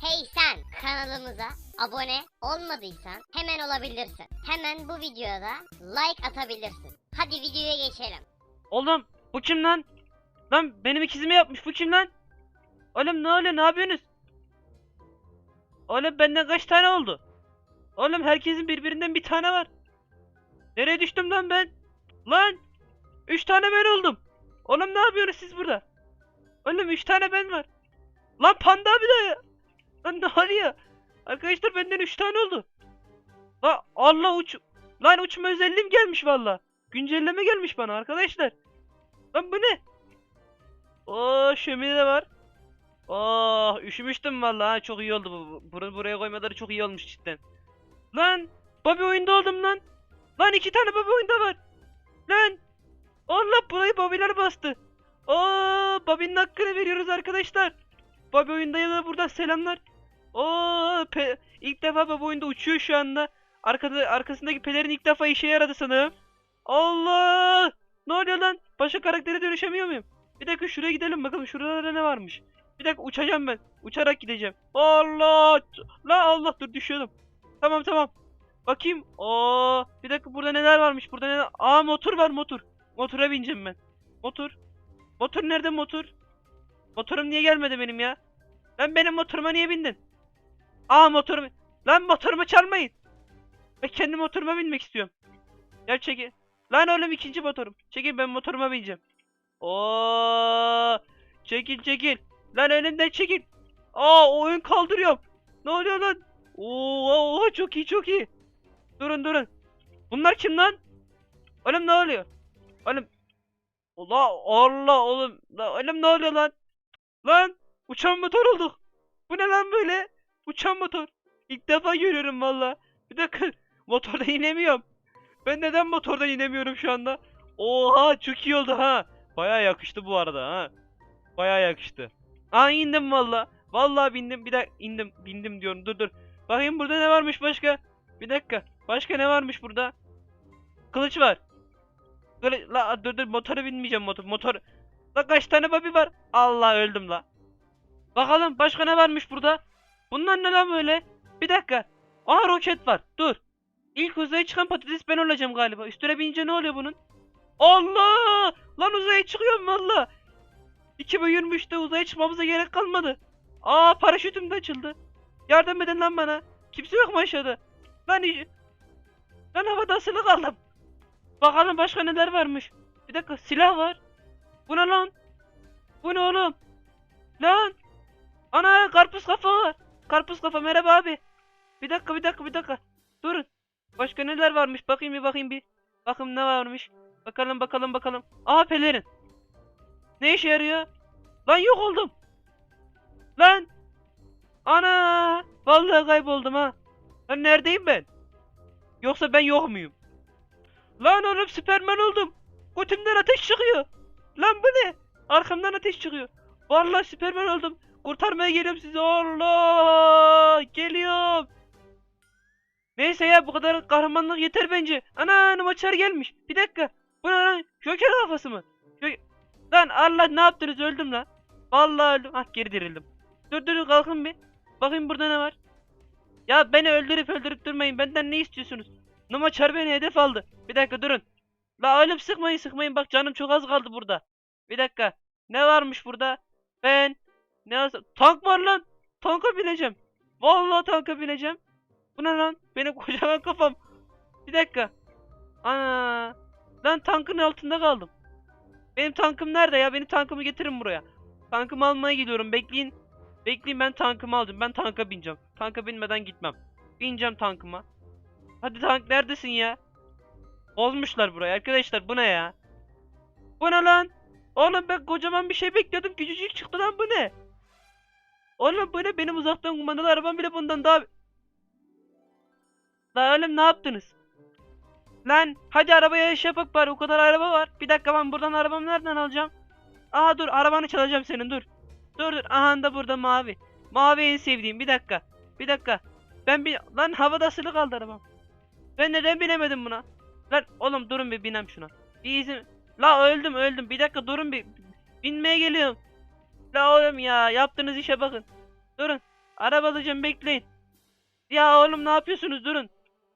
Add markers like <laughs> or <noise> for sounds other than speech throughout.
Hey sen kanalımıza abone olmadıysan hemen olabilirsin. Hemen bu videoda like atabilirsin. Hadi videoya geçelim. Oğlum bu kim lan? Lan benim ikizimi yapmış bu kim lan? Oğlum ne oluyor ne yapıyorsunuz? Oğlum benden kaç tane oldu? Oğlum herkesin birbirinden bir tane var. Nereye düştüm lan ben? Lan! Üç tane ben oldum. Oğlum ne yapıyorsunuz siz burada? Oğlum üç tane ben var. Lan panda bir ya. Lan ne oluyor? Arkadaşlar benden üç tane oldu. Lan Allah uç... Lan uçma özelliğim gelmiş valla. Güncelleme gelmiş bana arkadaşlar. Lan bu ne? Oo şömine de var. Oh üşümüştüm vallahi çok iyi oldu bu. Bunu buraya koymaları çok iyi olmuş cidden. Lan Bobby oyunda oldum lan. Lan iki tane Bobby oyunda var. Lan Allah burayı Bobby'ler bastı. Oo Bobby'nin hakkını veriyoruz arkadaşlar. Bobby oyunda ya da buradan selamlar. Oo ilk defa Bobby oyunda uçuyor şu anda. Arkada arkasındaki pelerin ilk defa işe yaradı sanırım. Allah! Ne oluyor lan? Başka karaktere dönüşemiyor muyum? Bir dakika şuraya gidelim bakalım şuralarda ne varmış. Bir dakika uçacağım ben. Uçarak gideceğim. Allah! La Allah dur düşüyordum. Tamam tamam. Bakayım. Oo, bir dakika burada neler varmış? Burada neler? Aa motor var motor. Motora bineceğim ben. Motor. Motor nerede motor? Motorum niye gelmedi benim ya? Lan benim motoruma niye bindin? Aa motorum. Lan motorumu çalmayın. Ben kendi motoruma binmek istiyorum. Gel çekil. Lan oğlum ikinci motorum. Çekil ben motoruma bineceğim. Oo! Çekil çekil. Lan önümden çekil. Aa oyun kaldırıyorum. Ne oluyor lan? Oo, oo çok iyi çok iyi. Durun durun. Bunlar kim lan? Oğlum ne oluyor? Oğlum. Allah Allah oğlum. Oğlum ne oluyor lan? Lan uçan motor olduk. Bu ne lan böyle? Uçan motor. İlk defa görüyorum valla. Bir dakika. <laughs> Motordan inemiyorum. Ben neden motordan inemiyorum şu anda? Oha çok iyi oldu ha. Baya yakıştı bu arada ha. Baya yakıştı. Aa indim valla. Valla bindim. Bir dakika indim. Bindim diyorum. Dur dur. Bakayım burada ne varmış başka? Bir dakika. Başka ne varmış burada? Kılıç var. Kılı... La dur dur motora binmeyeceğim motor. Motor. La kaç tane babi var? Allah öldüm la. Bakalım başka ne varmış burada? Bunlar ne lan böyle? Bir dakika. Aa roket var. Dur. İlk uzaya çıkan patates ben olacağım galiba. Üstüne binince ne oluyor bunun? Allah! Lan uzaya çıkıyorum valla. 2023'te uzaya çıkmamıza gerek kalmadı. Aa paraşütüm de açıldı. Yardım edin lan bana. Kimse yok mu aşağıda? Lan. Lan havada asılı kaldım. Bakalım başka neler varmış. Bir dakika silah var. Bu ne lan? Bu ne oğlum? Lan! Ana karpuz kafa var. Karpuz kafa merhaba abi. Bir dakika bir dakika bir dakika. Durun. Başka neler varmış? Bakayım bir bakayım bir. Bakın ne varmış. Bakalım bakalım bakalım. Aha pelerin. Ne işe yarıyor? Lan yok oldum. Lan. Ana. Vallahi kayboldum ha. Lan neredeyim ben? Yoksa ben yok muyum? Lan oğlum Süperman oldum. Götümden ateş çıkıyor. Lan bu ne? Arkamdan ateş çıkıyor. Vallahi Süperman oldum. Kurtarmaya geliyorum sizi. Allah! Geliyorum. Neyse ya bu kadar kahramanlık yeter bence. Ana maçlar gelmiş. Bir dakika. Bu ne lan? Joker kafası mı? Jok- Lan Allah ne yaptınız öldüm lan. Vallahi öldüm. Ah geri dirildim. Dur dur kalkın bir. Bakayım burada ne var. Ya beni öldürüp öldürüp durmayın. Benden ne istiyorsunuz? Numaçar beni hedef aldı. Bir dakika durun. La oğlum sıkmayın sıkmayın. Bak canım çok az kaldı burada. Bir dakika. Ne varmış burada? Ben. Ne az... Tank var lan. Tanka bineceğim. Vallahi tanka bineceğim. Bu ne lan? Benim <laughs> kocaman kafam. Bir dakika. Ana. Lan tankın altında kaldım. Benim tankım nerede ya? Benim tankımı getirin buraya. Tankımı almaya gidiyorum. Bekleyin. Bekleyin ben tankımı aldım. Ben tanka bineceğim. Tanka binmeden gitmem. Bineceğim tankıma. Hadi tank neredesin ya? Bozmuşlar burayı arkadaşlar. Bu ne ya? Bu ne lan? Oğlum ben kocaman bir şey bekliyordum. Küçücük çıktı lan bu ne? Oğlum ne? Benim uzaktan kumandalı arabam bile bundan daha... Lan oğlum ne yaptınız? Lan hadi arabaya iş yapak bari o kadar araba var. Bir dakika ben buradan arabamı nereden alacağım? Aha dur arabanı çalacağım senin dur. Dur dur aha da burada mavi. Mavi en sevdiğim bir dakika. Bir dakika. Ben bir lan havada asılı kaldı arabam. Ben neden binemedim buna? Lan oğlum durun bir binem şuna. Bir izin. La öldüm öldüm. Bir dakika durun bir. Binmeye geliyorum. La oğlum ya yaptığınız işe bakın. Durun. Araba alacağım bekleyin. Ya oğlum ne yapıyorsunuz durun.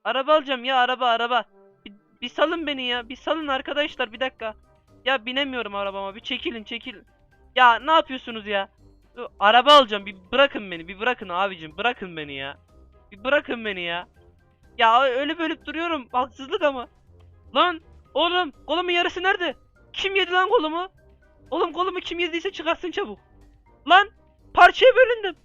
Araba alacağım ya araba araba. Bir, bir salın beni ya. Bir salın arkadaşlar bir dakika. Ya binemiyorum arabama bir çekilin çekilin. Ya ne yapıyorsunuz ya? Araba alacağım bir bırakın beni bir bırakın abicim bırakın beni ya. Bir bırakın beni ya. Ya öyle bölüp duruyorum haksızlık ama. Lan oğlum kolumun yarısı nerede? Kim yedi lan kolumu? Oğlum kolumu kim yediyse çıkarsın çabuk. Lan parçaya bölündüm.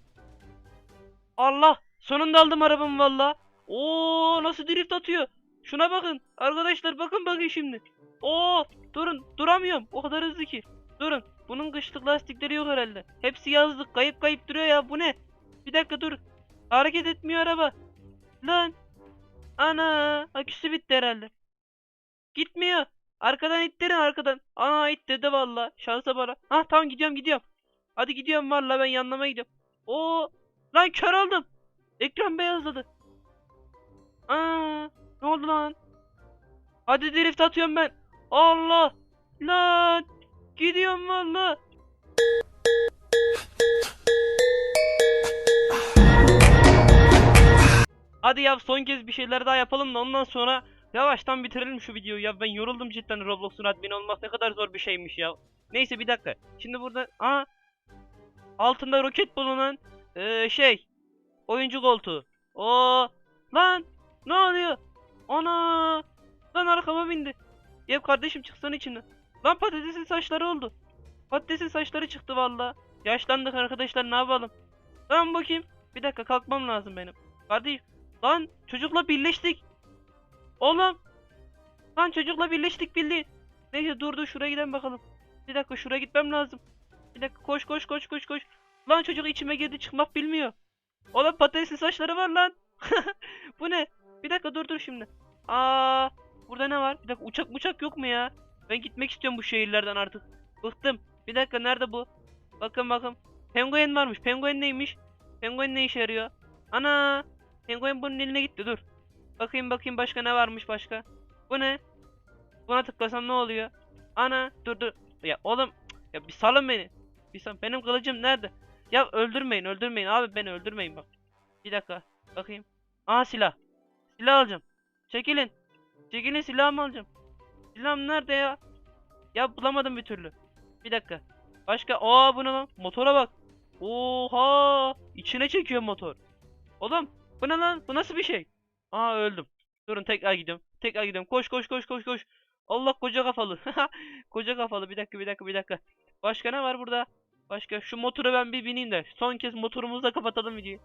Allah sonunda aldım arabamı valla. Oo nasıl drift atıyor. Şuna bakın arkadaşlar bakın bakın şimdi. Oo durun duramıyorum o kadar hızlı ki. Durun bunun kışlık lastikleri yok herhalde. Hepsi yazlık kayıp kayıp duruyor ya bu ne? Bir dakika dur. Hareket etmiyor araba. Lan. Ana aküsü bitti herhalde. Gitmiyor. Arkadan ittirin arkadan. Ana ittirdi valla. Şansa bana. Hah tamam gidiyorum gidiyorum. Hadi gidiyorum valla ben yanlama gidiyorum. Oo lan kör oldum. Ekran beyazladı. Aa ne oldu lan? Hadi drift atıyorum ben. Allah lan gidiyorum valla. Hadi ya son kez bir şeyler daha yapalım da ondan sonra yavaştan bitirelim şu videoyu ya. Ben yoruldum cidden Roblox'un admin olmak ne kadar zor bir şeymiş ya. Neyse bir dakika. Şimdi burada aa altında roket bulunan eee, şey oyuncu koltuğu. O lan ne oluyor? Ana lan arkama bindi. Ya kardeşim çıksana içinden. Lan patatesin saçları oldu. Patatesin saçları çıktı valla. Yaşlandık arkadaşlar ne yapalım? Lan bakayım. Bir dakika kalkmam lazım benim. Kardeşim Lan çocukla birleştik. Oğlum. Lan çocukla birleştik bildiğin. Neyse dur dur şuraya gidelim bakalım. Bir dakika şuraya gitmem lazım. Bir dakika koş koş koş koş koş. Lan çocuk içime girdi çıkmak bilmiyor. Oğlum patatesli saçları var lan. <laughs> Bu ne? Bir dakika dur dur şimdi. Aa, burada ne var? Bir dakika uçak uçak yok mu ya? Ben gitmek istiyorum bu şehirlerden artık. Bıktım. Bir dakika nerede bu? Bakın bakın. Penguen varmış. Penguen neymiş? Penguen ne işe yarıyor? Ana! Penguen bunun eline gitti dur. Bakayım bakayım başka ne varmış başka. Bu ne? Buna tıklasam ne oluyor? Ana dur dur. Ya oğlum ya bir salın beni. Bir sal. Benim kılıcım nerede? Ya öldürmeyin öldürmeyin abi beni öldürmeyin bak. Bir dakika bakayım. Aa silah. Silah alacağım. Çekilin. Çekilin silahımı alacağım. Silahım nerede ya? Ya bulamadım bir türlü. Bir dakika. Başka aa bu ne lan? Motora bak. Oha! İçine çekiyor motor. Oğlum bu ne lan? Bu nasıl bir şey? Aa öldüm. Durun tekrar gidiyorum. Tekrar gidiyorum. Koş koş koş koş koş. Allah koca kafalı. <laughs> koca kafalı. Bir dakika bir dakika bir dakika. Başka ne var burada? Başka şu motoru ben bir bineyim de. Son kez motorumuzu da kapatalım videoyu.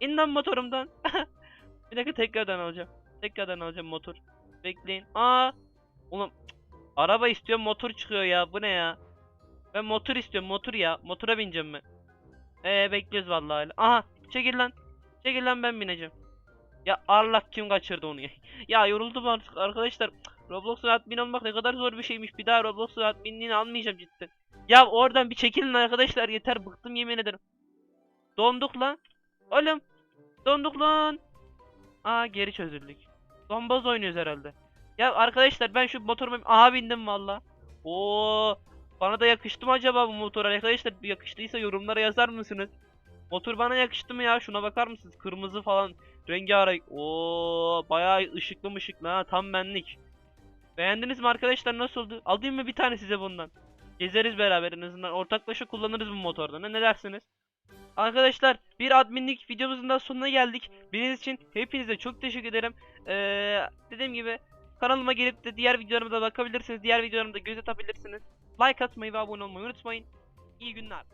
İn lan motorumdan. <laughs> bir dakika tekrardan alacağım. Tekrardan alacağım motor. Bekleyin. Aa! Oğlum araba istiyorum motor çıkıyor ya. Bu ne ya? Ben motor istiyorum motor ya. Motora bineceğim ben. Ee bekliyoruz vallahi. Aha çekil lan. Çekil lan ben bineceğim. Ya Allah kim kaçırdı onu ya. <laughs> ya yoruldum artık arkadaşlar. Roblox'un admin olmak ne kadar zor bir şeymiş. Bir daha Roblox'un adminliğini almayacağım cidden. Ya oradan bir çekilin arkadaşlar yeter bıktım yemin ederim. Donduk lan. Oğlum. Donduk lan. Aa geri çözüldük. Domboz oynuyoruz herhalde. Ya arkadaşlar ben şu motoruma aha bindim valla. Oo bana da yakıştı mı acaba bu motor arkadaşlar? Yakıştıysa yorumlara yazar mısınız? Motor bana yakıştı mı ya? Şuna bakar mısınız? Kırmızı falan. Rengarenk. Oo bayağı ışıklı mışıklı ha. Tam benlik. Beğendiniz mi arkadaşlar? Nasıldı? Alayım mı bir tane size bundan? Gezeriz beraber en azından. Ortaklaşa kullanırız bu motordan. Ne dersiniz? Arkadaşlar bir adminlik videomuzun da sonuna geldik. Bildiğiniz için hepinize çok teşekkür ederim. Ee, dediğim gibi kanalıma gelip de diğer videolarıma da bakabilirsiniz. Diğer videolarımı da göz atabilirsiniz. Like atmayı ve abone olmayı unutmayın. İyi günler.